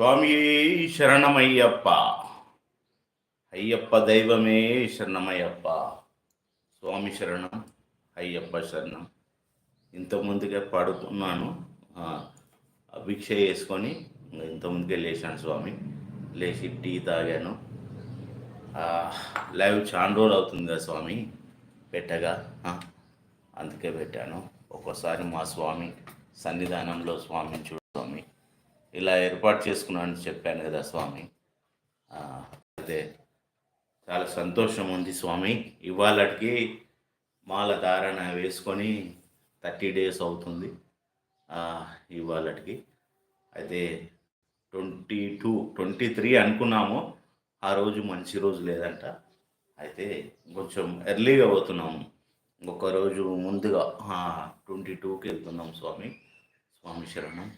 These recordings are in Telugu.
స్వామి శరణమయ్యప్ప. అయ్యప్ప దైవమే శరణమయ్యప్ప. స్వామి శరణం అయ్యప్ప శరణం. ఇంతకుముందుగా పాడుకున్నాను. భిక్ష వేసుకొని ఇంత లేచాను స్వామి. లేచి టీ తాగాను. లైవ్ చాలా రోజులు అవుతుంది కదా స్వామి. పెట్టగా అందుకే పెట్టాను. ఒక్కోసారి మా స్వామి సన్నిధానంలో స్వామిని చూడు స్వామి. ఇలా ఏర్పాటు చేసుకున్నానని చెప్పాను కదా స్వామి. అదే చాలా సంతోషం ఉంది స్వామి. ఇవాళకి మాల ధారణ వేసుకొని థర్టీ డేస్ అవుతుంది. ఇవాళకి అయితే ట్వంటీ టూ ట్వంటీ త్రీ అనుకున్నాము. ఆ రోజు మంచి రోజు లేదంట. అయితే కొంచెం ఎర్లీగా పోతున్నాము. ఇంకొక రోజు ముందుగా ట్వంటీ టూకి వెళ్తున్నాం స్వామి. స్వామి శరణం.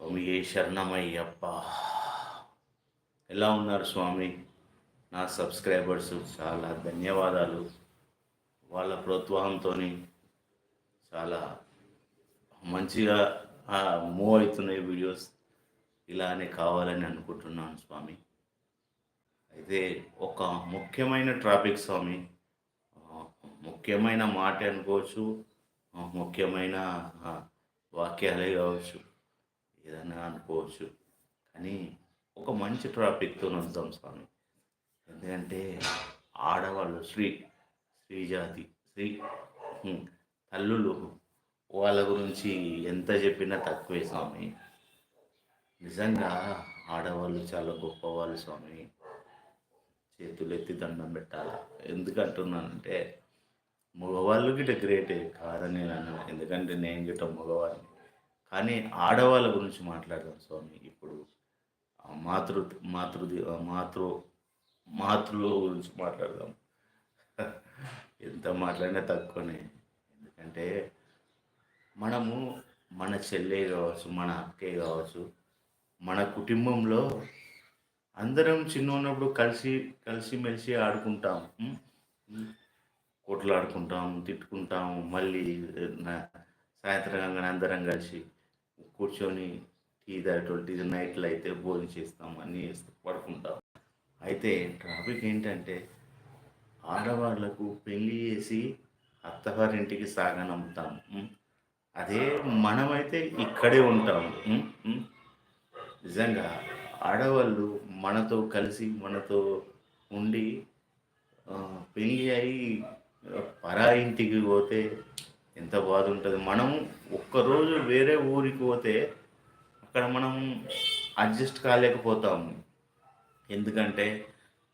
స్వామి ఏ శరణమయ్యప్ప? ఎలా ఉన్నారు స్వామి? నా సబ్స్క్రైబర్స్ చాలా ధన్యవాదాలు. వాళ్ళ ప్రోత్సాహంతో చాలా మంచిగా మూవ్ అవుతున్నాయి వీడియోస్. ఇలానే కావాలని అనుకుంటున్నాను స్వామి. అయితే ఒక ముఖ్యమైన ట్రాఫిక్ స్వామి. ముఖ్యమైన మాట అనుకోవచ్చు. ముఖ్యమైన వాక్యాలే కావచ్చు. ఏదైనా అనుకోవచ్చు. కానీ ఒక మంచి ట్రాఫిక్తో వద్దాం స్వామి. ఎందుకంటే ఆడవాళ్ళు స్త్రీ స్త్రీ జాతి స్త్రీ తల్లులు వాళ్ళ గురించి ఎంత చెప్పినా తక్కువే స్వామి. నిజంగా ఆడవాళ్ళు చాలా గొప్పవాళ్ళు స్వామి. చేతులు ఎత్తి దండం పెట్టాల? ఎందుకంటున్నానంటే మగవాళ్ళు గిట గ్రేటే కాదని నేను ఎందుకంటే నేను గిట మగవాడిని. కానీ ఆడవాళ్ళ గురించి మాట్లాడదాం స్వామి ఇప్పుడు మాతృ మాతృది మాతృ మాతృల గురించి మాట్లాడదాం ఎంత మాట్లాడినా తక్కువనే ఎందుకంటే మనము మన చెల్లె కావచ్చు మన అక్కే కావచ్చు మన కుటుంబంలో అందరం చిన్న ఉన్నప్పుడు కలిసి కలిసిమెలిసి ఆడుకుంటాం ఉం? ఉం. కొట్లాడుకుంటాం తిట్టుకుంటాం మళ్ళీ సాయంత్రం అందరం కలిసి కూర్చొని టీ తాగేటువంటి నైట్లు అయితే భోజనం చేస్తాం అన్నీ చేస్తాం పడుకుంటాం. అయితే ట్రాఫిక్ ఏంటంటే ఆడవాళ్ళకు పెళ్ళి చేసి అత్తవారింటికి సాగనమ్ముతాం అదే మనమైతే ఇక్కడే ఉంటాం. నిజంగా ఆడవాళ్ళు మనతో కలిసి మనతో ఉండి పెళ్ళి అయి పరా ఇంటికి పోతే ఎంత బాధ ఉంటుంది మనం ఒక్కరోజు వేరే ఊరికి పోతే అక్కడ మనం అడ్జస్ట్ కాలేకపోతాము ఎందుకంటే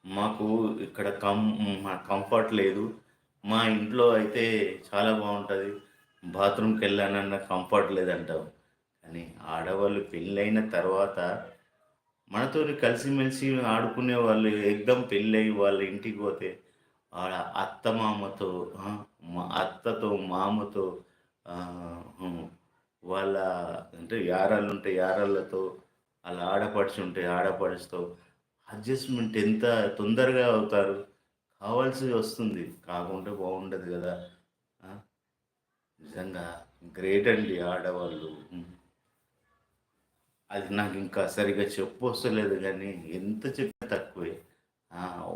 మాకు ఇక్కడ కం మా కంఫర్ట్ లేదు. మా ఇంట్లో అయితే చాలా బాగుంటుంది. బాత్రూమ్కి వెళ్ళానన్న కంఫర్ట్ లేదంటాం కానీ ఆడవాళ్ళు పెళ్ళైన తర్వాత మనతో కలిసిమెలిసి ఆడుకునే వాళ్ళు ఎగ్దం పెళ్ళి వాళ్ళ ఇంటికి పోతే వాళ్ళ అత్త మామతో మా అత్తతో మామతో వాళ్ళ అంటే యారాలు ఉంటే యారాళ్ళతో వాళ్ళ ఆడపడుచు ఉంటే ఆడపడుచుతో అడ్జస్ట్మెంట్ ఎంత తొందరగా అవుతారు? కావాల్సి వస్తుంది. కాకుంటే బాగుండదు కదా. నిజంగా గ్రేట్ అండి ఆడవాళ్ళు. అది నాకు ఇంకా సరిగా చెప్పు వస్తలేదు కానీ ఎంత చెప్పినా తక్కువే.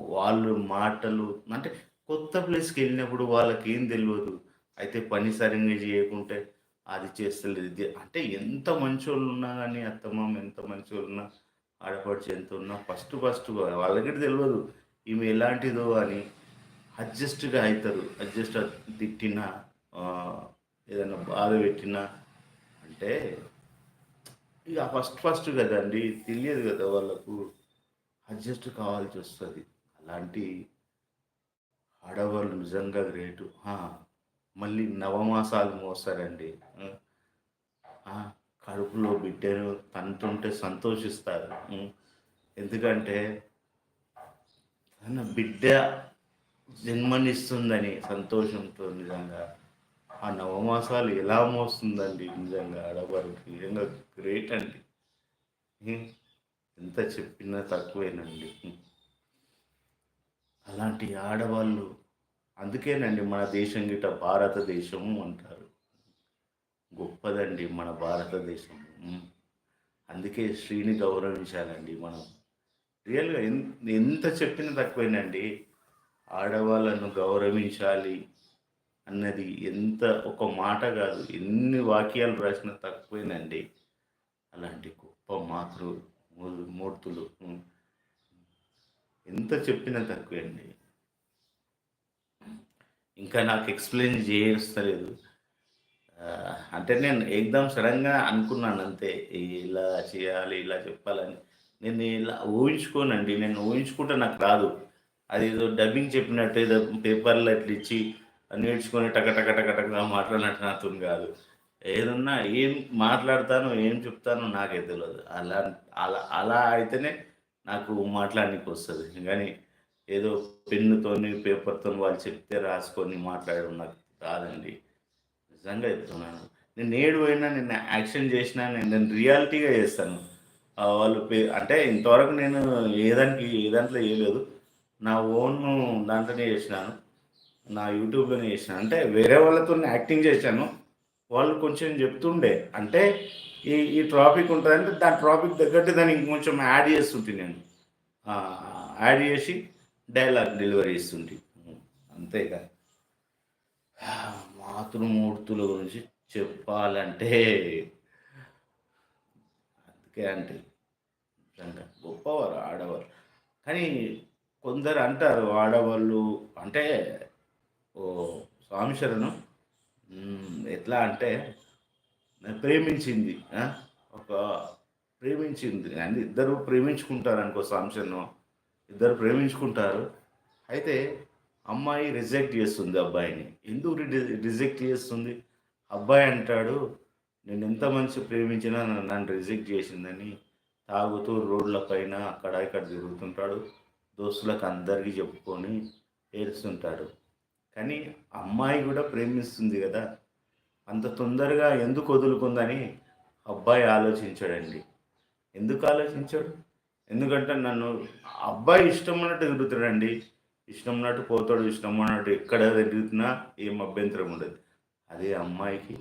వాళ్ళు మాటలు అంటే కొత్త ప్లేస్కి వెళ్ళినప్పుడు వాళ్ళకి ఏం తెలియదు అయితే పని సరిగ్గా చేయకుంటే అది చేస్తలేదు. ఇది అంటే ఎంత మంచోళ్ళు ఉన్నా కానీ అత్తమామ ఎంత మంచోళ్ళు ఉన్నా ఆడపడిచి ఎంత ఉన్నా ఫస్ట్ ఫస్ట్ వాళ్ళకి తెలియదు ఈమె ఎలాంటిదో అని అడ్జస్ట్గా అవుతారు అడ్జస్ట్ తిట్టినా ఏదైనా బాధ పెట్టినా అంటే ఇక ఫస్ట్ ఫస్ట్ కదండి తెలియదు కదా వాళ్ళకు. అడ్జస్ట్ కావాల్సి వస్తుంది అలాంటి ఆడవాళ్ళు నిజంగా గ్రేటు. మళ్ళీ నవమాసాలు మోస్తారండి. కడుపులో బిడ్డను తనతుంటే సంతోషిస్తారు. ఎందుకంటే తన బిడ్డ జన్మనిస్తుందని సంతోషంతో నిజంగా ఆ నవమాసాలు ఎలా మోస్తుందండి నిజంగా ఆడవారికి నిజంగా గ్రేట్ అండి. ఎంత చెప్పినా తక్కువేనండి. అలాంటి ఆడవాళ్ళు అందుకేనండి మన దేశం గిట భారతదేశము అంటారు. గొప్పదండి మన భారతదేశం అందుకే శ్రీని గౌరవించాలండి మనం. రియల్గా ఎంత చెప్పినా తక్కువేనండి. ఆడవాళ్ళను గౌరవించాలి అన్నది ఎంత ఒక మాట కాదు. ఎన్ని వాక్యాలు రాసినా తక్కువేనండి. అలాంటి గొప్ప మాతృ మూర్తులు. ఎంత చెప్పినా తక్కువే అండి. ఇంకా నాకు ఎక్స్ప్లెయిన్ చేయస్తలేదు. అంటే నేను ఎగ్జామ్ సడన్గా అనుకున్నాను అంతే. ఇలా చేయాలి ఇలా చెప్పాలని. నేను ఇలా ఊహించుకోనండి. నేను ఊహించుకుంటే నాకు రాదు. అది ఏదో డబ్బింగ్ చెప్పినట్టు ఏదో పేపర్లో ఇట్లా ఇచ్చి నేర్చుకొని టక టక టక టక మాట్లాడినట్టు నాతో కాదు. ఏదన్నా ఏం మాట్లాడతానో ఏం చెప్తానో నాకే తెలియదు అలా అలా అలా అయితేనే నాకు మాట్లాడడానికి వస్తుంది కానీ ఏదో పెన్నుతోని పేపర్తో వాళ్ళు చెప్తే రాసుకొని మాట్లాడడం నాకు రాదండి. నిజంగా చెప్తున్నాను. నేను నేడు పోయినా నేను యాక్షన్ చేసినా నేను నేను రియాలిటీగా చేస్తాను. వాళ్ళు పే అంటే ఇంతవరకు నేను ఏదానికి ఏ దాంట్లో వేయలేదు నా ఓన్ దాంట్లోనే చేసినాను. నా యూట్యూబ్లోనే చేసినాను. అంటే వేరే వాళ్ళతో యాక్టింగ్ చేశాను. వాళ్ళు కొంచెం చెప్తుండే. అంటే ఈ ఈ ట్రాఫిక్ ఉంటుందంటే దాని ట్రాఫిక్ తగ్గట్టు దానికి కొంచెం యాడ్ చేస్తుంటే నేను. యాడ్ చేసి డైలాగ్ డెలివరీ ఇస్తుంటే అంతేగా మాతృమూర్తుల గురించి చెప్పాలంటే అందుకే అంటే నిజంగా గొప్పవారు ఆడవారు. కానీ కొందరు అంటారు ఆడవాళ్ళు అంటే ఓ స్వామి శరణం ఎట్లా అంటే ప్రేమించింది ఒక ప్రేమించింది. అని ఇద్దరు ప్రేమించుకుంటారు అనుకో సాంసన్ను. ఇద్దరు ప్రేమించుకుంటారు. అయితే అమ్మాయి రిజెక్ట్ చేస్తుంది అబ్బాయిని. ఎందుకు రిజెక్ట్ చేస్తుంది? అబ్బాయి అంటాడు నేను ఎంత మంచి ప్రేమించినా నన్ను రిజెక్ట్ చేసిందని తాగుతూ రోడ్ల పైన అక్కడ ఇక్కడ తిరుగుతుంటాడు. దోస్తులకు అందరికీ చెప్పుకొని ఏడుస్తుంటాడు. కానీ అమ్మాయి కూడా ప్రేమిస్తుంది కదా. అంత తొందరగా ఎందుకు వదులుకుందని అబ్బాయి ఆలోచించాడండి. ఎందుకు ఆలోచించాడు? ఎందుకంటే నన్ను అబ్బాయి ఇష్టం ఉన్నట్టు తిరుగుతాడండి ఇష్టం ఉన్నట్టు పోతాడు ఇష్టం ఉన్నట్టు ఎక్కడ తిరుగుతున్నా ఏం అభ్యంతరం ఉండదు. అదే అమ్మాయికి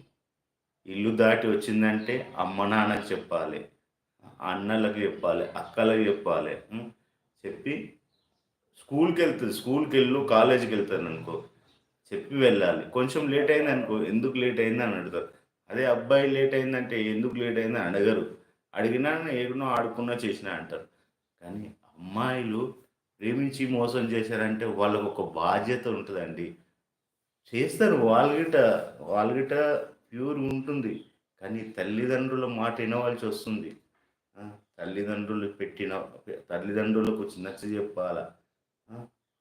ఇల్లు దాటి వచ్చిందంటే అమ్మ నాన్నకి చెప్పాలి అన్నలకు చెప్పాలి అక్కలకు చెప్పాలి చెప్పి స్కూల్కి వెళ్తుంది స్కూల్కి వెళ్ళు కాలేజీకి వెళ్తాను అనుకో. చెప్పి వెళ్ళాలి. కొంచెం లేట్ అయింది అనుకో ఎందుకు లేట్ అయింది అని అడుగుతారు. అదే అబ్బాయి లేట్ అయిందంటే ఎందుకు లేట్ అయింది అడగరు. అడిగినా ఏడునో ఆడుకున్నా చేసినా అంటారు. కానీ అమ్మాయిలు ప్రేమించి మోసం చేశారంటే వాళ్ళకు ఒక బాధ్యత ఉంటుందండి. చేస్తారు. వాళ్ళ వాళ్ళగిట వాళ్ళ ప్యూర్ ఉంటుంది. కానీ తల్లిదండ్రుల మాట వినవలసి వస్తుంది. తల్లిదండ్రులు పెట్టిన తల్లిదండ్రులకు నచ్చ చెప్పాలా?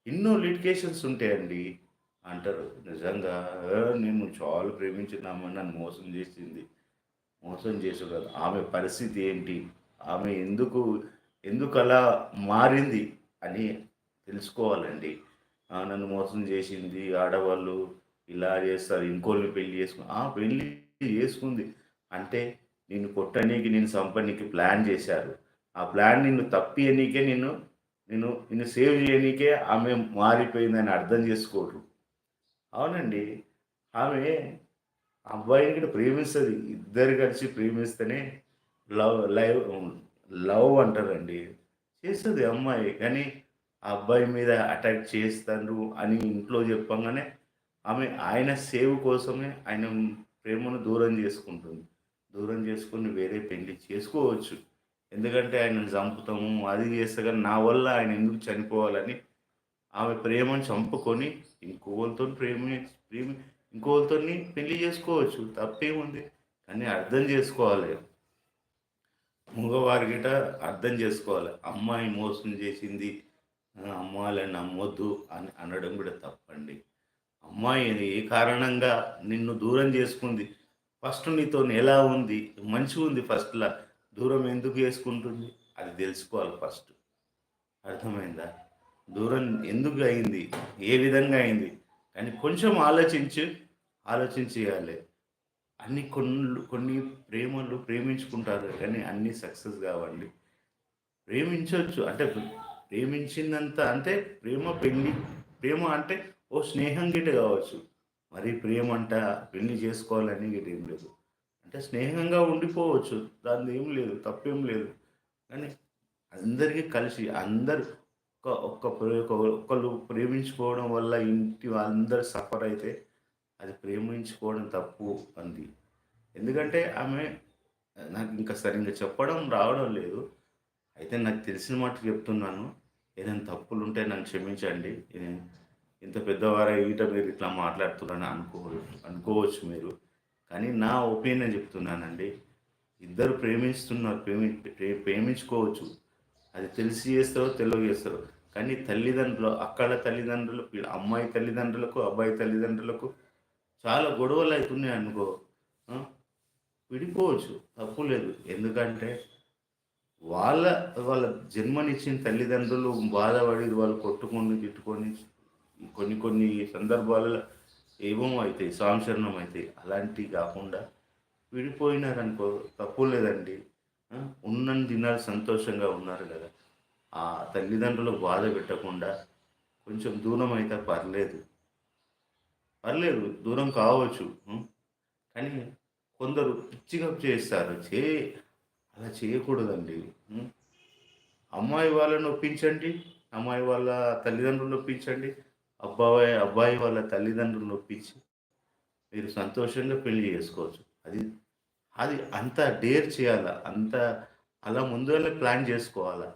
ఎన్నో లిటికేషన్స్ ఉంటాయండి. అంటారు. నిజంగా నేను చాలా ప్రేమించినామని నన్ను మోసం చేసింది. మోసం చేసే కదా. ఆమె పరిస్థితి ఏంటి? ఆమె ఎందుకు ఎందుకు అలా మారింది? అని తెలుసుకోవాలండి. నన్ను మోసం చేసింది ఆడవాళ్ళు ఇలా చేస్తారు. ఇంకోళ్ళని పెళ్ళి చేసుకుని. ఆ పెళ్ళి చేసుకుంది. అంటే నిన్ను కొట్టనీకి నేను సంపనీకి ప్లాన్ చేశారు. ఆ ప్లాన్ నిన్ను తప్పియనీకే నిన్ను నేను నిన్ను సేవ్ చేయనీకే ఆమె మారిపోయిందని అర్థం చేసుకోరు. అవునండి. ఆమె అబ్బాయిని ఇక్కడ ప్రేమిస్తుంది. ఇద్దరు కలిసి ప్రేమిస్తేనే లవ్ లైవ్ లవ్ అంటారండి. చేస్తుంది అమ్మాయి. కానీ ఆ అబ్బాయి మీద అటాక్ చేస్తారు అని ఇంట్లో చెప్పంగానే ఆమె ఆయన సేవ్ కోసమే ఆయన ప్రేమను దూరం చేసుకుంటుంది. దూరం చేసుకుని వేరే పెళ్ళి చేసుకోవచ్చు. ఎందుకంటే ఆయన చంపుతాము అది చేస్తే కానీ నా వల్ల ఆయన ఎందుకు చనిపోవాలని ఆమె ప్రేమను చంపుకొని ఇంకోళ్ళతో ప్రేమ ప్రేమ ఇంకోళ్ళతో పెళ్ళి చేసుకోవచ్చు తప్పేముంది. కానీ అర్థం చేసుకోవాలి. మగవారి గిట అర్థం చేసుకోవాలి. అమ్మాయి మోసం చేసింది అమ్మాయిని నమ్మొద్దు అని అనడం కూడా తప్పండి. అమ్మాయి ఏ కారణంగా నిన్ను దూరం చేసుకుంది? ఫస్ట్ నీతో ఎలా ఉంది? మంచిగా ఉంది ఫస్ట్లా దూరం ఎందుకు చేసుకుంటుంది? అది తెలుసుకోవాలి ఫస్ట్. అర్థమైందా? దూరం ఎందుకు అయింది? ఏ విధంగా అయింది? కానీ కొంచెం ఆలోచించి ఆలోచించేయాలి. అన్ని కొన్ని కొన్ని ప్రేమలు ప్రేమించుకుంటారు కానీ అన్ని సక్సెస్ కావాలి ప్రేమించవచ్చు. అంటే ప్రేమించిందంత అంటే ప్రేమ పెళ్ళి ప్రేమ అంటే ఓ స్నేహం గిట్ట కావచ్చు. మరి ప్రేమ అంట పెళ్ళి చేసుకోవాలని గిట్ట ఏం లేదు. అంటే స్నేహంగా ఉండిపోవచ్చు. దాని ఏం లేదు తప్పేం లేదు. కానీ అందరికీ కలిసి అందరు ఒక్క ఒక్క ప్రే ప్రేమించుకోవడం వల్ల ఇంటి అందరు సఫర్ అయితే అది ప్రేమించుకోవడం తప్పు అంది. ఎందుకంటే ఆమె నాకు ఇంకా సరిగ్గా చెప్పడం రావడం లేదు. అయితే నాకు తెలిసిన మాట చెప్తున్నాను. ఏదైనా తప్పులు ఉంటే నన్ను క్షమించండి. నేను ఇంత పెద్దవారు ఈట మీరు ఇట్లా మాట్లాడుతున్నారని అనుకో అనుకోవచ్చు మీరు. కానీ నా ఒపీనియన్ చెప్తున్నానండి. ఇద్దరు ప్రేమిస్తున్నారు ప్రేమి ప్రే- ప్రేమించుకోవచ్చు. అది తెలిసి చేస్తారో తెలియ చేస్తారో. కానీ తల్లిదండ్రులు అక్కడ తల్లిదండ్రులు అమ్మాయి తల్లిదండ్రులకు అబ్బాయి తల్లిదండ్రులకు చాలా గొడవలు అవుతున్నాయి అనుకో విడిపోవచ్చు. తప్పు లేదు. ఎందుకంటే వాళ్ళ వాళ్ళ జన్మనిచ్చిన తల్లిదండ్రులు బాధపడి వాళ్ళు కొట్టుకొని తిట్టుకొని కొన్ని కొన్ని సందర్భాలలో ఏమో అవుతాయి సాంశరణం అవుతాయి అలాంటివి కాకుండా విడిపోయినారనుకో తప్పు లేదండి. ఉన్న దినాలు సంతోషంగా ఉన్నారు కదా. ఆ తల్లిదండ్రులు బాధ పెట్టకుండా కొంచెం దూరం అయితే పర్లేదు. పర్లేదు దూరం కావచ్చు కానీ కొందరు పిచ్చిగప్ చేస్తారు. చే అలా చేయకూడదండి అమ్మాయి వాళ్ళని ఒప్పించండి అమ్మాయి వాళ్ళ తల్లిదండ్రులు ఒప్పించండి అబ్బాయి అబ్బాయి వాళ్ళ తల్లిదండ్రులను ఒప్పించి మీరు సంతోషంగా పెళ్ళి చేసుకోవచ్చు. అది అది అంత డేర్ చేయాలా? అంత అలా ముందుగానే ప్లాన్ చేసుకోవాలా?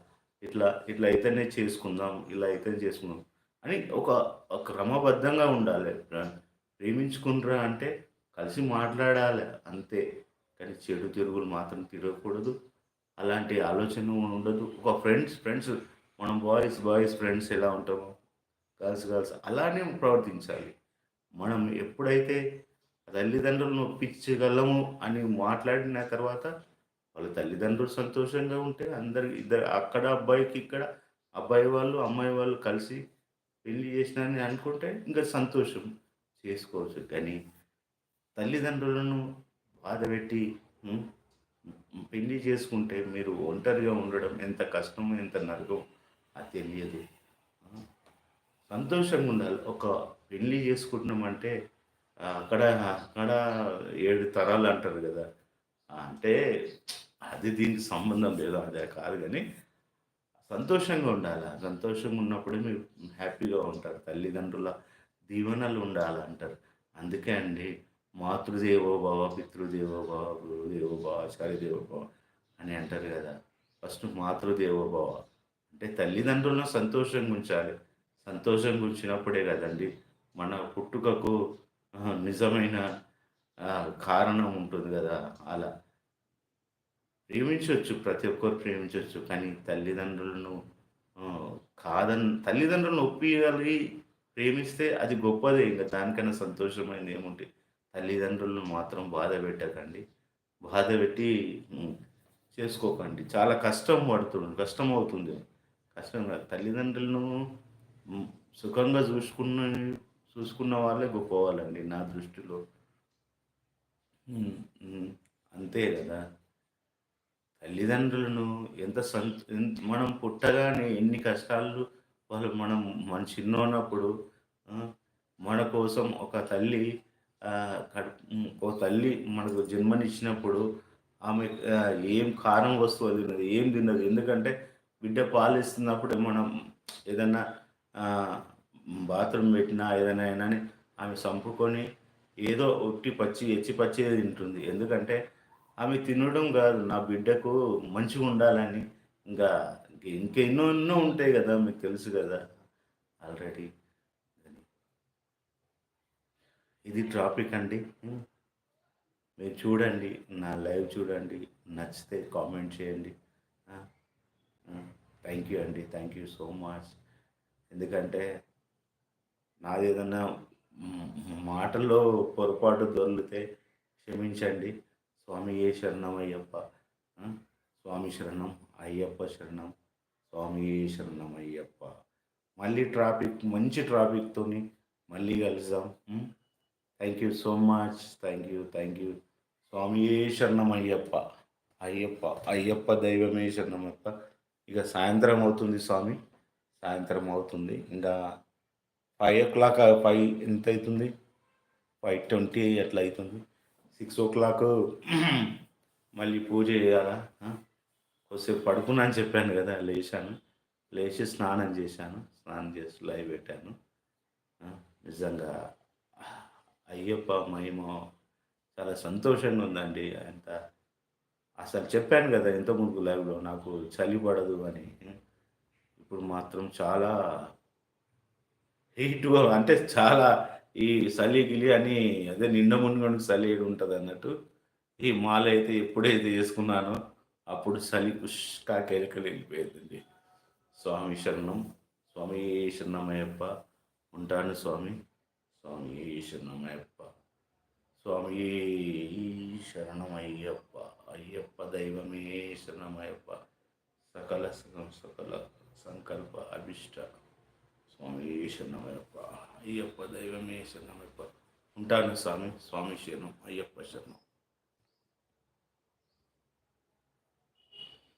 ఇట్లా ఇట్లా అయితేనే చేసుకుందాం ఇలా అయితేనే చేసుకుందాం అని ఒక క్రమబద్ధంగా ఉండాలి. ప్రేమించుకుంటారా అంటే కలిసి మాట్లాడాలి అంతే. కానీ చెడు తిరుగులు మాత్రం తిరగకూడదు. అలాంటి ఆలోచన ఉండదు. ఒక ఫ్రెండ్స్ ఫ్రెండ్స్ మనం బాయ్స్ బాయ్స్ ఫ్రెండ్స్ ఎలా ఉంటామో గర్ల్స్ గర్ల్స్ అలానే ప్రవర్తించాలి. మనం ఎప్పుడైతే తల్లిదండ్రులను ఒప్పించగలము అని మాట్లాడిన తర్వాత వాళ్ళ తల్లిదండ్రులు సంతోషంగా ఉంటే అందరు ఇద్దరు అక్కడ అబ్బాయికి ఇక్కడ అబ్బాయి వాళ్ళు అమ్మాయి వాళ్ళు కలిసి పెళ్ళి చేసినారని అనుకుంటే ఇంకా సంతోషం చేసుకోవచ్చు. కానీ తల్లిదండ్రులను బాధ పెట్టి పెళ్ళి చేసుకుంటే మీరు ఒంటరిగా ఉండడం ఎంత కష్టమో ఎంత నరకం అది తెలియదు. సంతోషంగా ఉండాలి. ఒక పెళ్ళి చేసుకుంటున్నామంటే అక్కడ అక్కడ ఏడు తరాలు అంటారు కదా అంటే అది దీనికి సంబంధం లేదు అదే కాదు కానీ సంతోషంగా ఉండాలి. సంతోషంగా ఉన్నప్పుడే మీరు హ్యాపీగా ఉంటారు. తల్లిదండ్రుల దీవెనలు ఉండాలి అంటారు అందుకే అండి మాతృదేవో భవ పితృదేవో భవ గురుదేవో భవ ఆచార్యదేవో భవ అని అంటారు కదా. ఫస్ట్ మాతృదేవో భవ. అంటే తల్లిదండ్రులను సంతోషంగా ఉంచాలి. సంతోషంగా ఉంచినప్పుడే కదండి మన పుట్టుకకు నిజమైన కారణం ఉంటుంది కదా అలా. ప్రేమించవచ్చు ప్రతి ఒక్కరు ప్రేమించవచ్చు కానీ తల్లిదండ్రులను కాదన్ తల్లిదండ్రులను ఒప్పిగలిగి ప్రేమిస్తే అది గొప్పదే. ఇంకా దానికన్నా సంతోషమైంది ఏముంటే తల్లిదండ్రులను మాత్రం బాధ పెట్టకండి. బాధ పెట్టి చేసుకోకండి. చాలా కష్టం పడుతుంది కష్టం అవుతుంది. కష్టం కాదు. తల్లిదండ్రులను సుఖంగా చూసుకున్న చూసుకున్న వాళ్ళే గొప్పవాళ్ళండి నా దృష్టిలో. అంతే కదా. తల్లిదండ్రులను ఎంత సంత మనం పుట్టగానే ఎన్ని కష్టాలు వాళ్ళు మనం మన చిన్న ఉన్నప్పుడు మన కోసం ఒక తల్లి ఒక తల్లి మనకు జన్మనిచ్చినప్పుడు ఆమె ఏం కారం వస్తువు తిన్నది ఏం తిన్నది? ఎందుకంటే బిడ్డ పాలు ఇస్తున్నప్పుడు మనం ఏదన్నా బాత్రూమ్ పెట్టినా ఏదైనా అయినా అని ఆమె చంపుకొని ఏదో ఒట్టి పచ్చి ఎచ్చి పచ్చి తింటుంది. ఎందుకంటే ఆమె తినడం కాదు నా బిడ్డకు మంచిగా ఉండాలని. ఇంకా ఇంకెన్నో ఎన్నో ఉంటాయి కదా మీకు తెలుసు కదా. ఆల్రెడీ ఇది టాపిక్ అండి. మీరు చూడండి నా లైవ్ చూడండి నచ్చితే కామెంట్ చేయండి. థ్యాంక్ యూ అండి. Thank you so much. ఎందుకంటే నాది ఏదన్నా మాటల్లో పొరపాటు దొరికితే క్షమించండి. స్వామి ఏ శరణం అయ్యప్ప? స్వామి శరణం అయ్యప్ప శరణం. స్వామి ఏ శరణం అయ్యప్ప? మళ్ళీ ట్రాఫిక్ మంచి ట్రాఫిక్తోని మళ్ళీ కలుద్దాం. Thank you so much. Thank you thank you. Swami ఏ శరణం అయ్యప్ప? అయ్యప్ప అయ్యప్ప దైవమే శరణం అయ్యప్ప? ఇక సాయంత్రం అవుతుంది స్వామి. సాయంత్రం అవుతుంది. ఇంకా ఫైవ్ ఓ క్లాక్ ఫైవ్ ఎంత అవుతుంది ఫైవ్ ట్వంటీ అట్లా అవుతుంది సిక్స్ ఓ క్లాక్ మళ్ళీ పూజ చేయాలా? కొద్దిసేపు పడుకున్నా అని చెప్పాను కదా లేచాను. లేచి స్నానం చేశాను. స్నానం చేసి లైవ్ పెట్టాను. నిజంగా అయ్యప్ప మహిమ చాలా సంతోషంగా ఉందండి. అంత అసలు చెప్పాను కదా ఇంత ముందు లైవ్లో నాకు చలి పడదు అని. ఇప్పుడు మాత్రం చాలా హీట్ అంటే చాలా ఈ చలి గిలి అని అదే నిండ మునుగొని చలి ఉంటుంది అన్నట్టు. ఈ మాల అయితే ఎప్పుడైతే చేసుకున్నానో అప్పుడు చలి పుష్కా కేలికలు వెళ్ళిపోయిందండి. స్వామి శరణం స్వామి శరణమయ్యప్ప ఉంటాను స్వామి. స్వామి శరణమయ్యప్ప స్వామి శరణమయ్యప్ప అయ్యప్ప దైవమే శరణమయ్యప్ప. సకల సకల సంకల్ప అభిష్ట స్వామి శరణమయ్యప్ప అయ్యప్ప దైవమే శరణమయ్యప్ప ఉంటాను స్వామి స్వామి శరణం అయ్యప్ప శరణం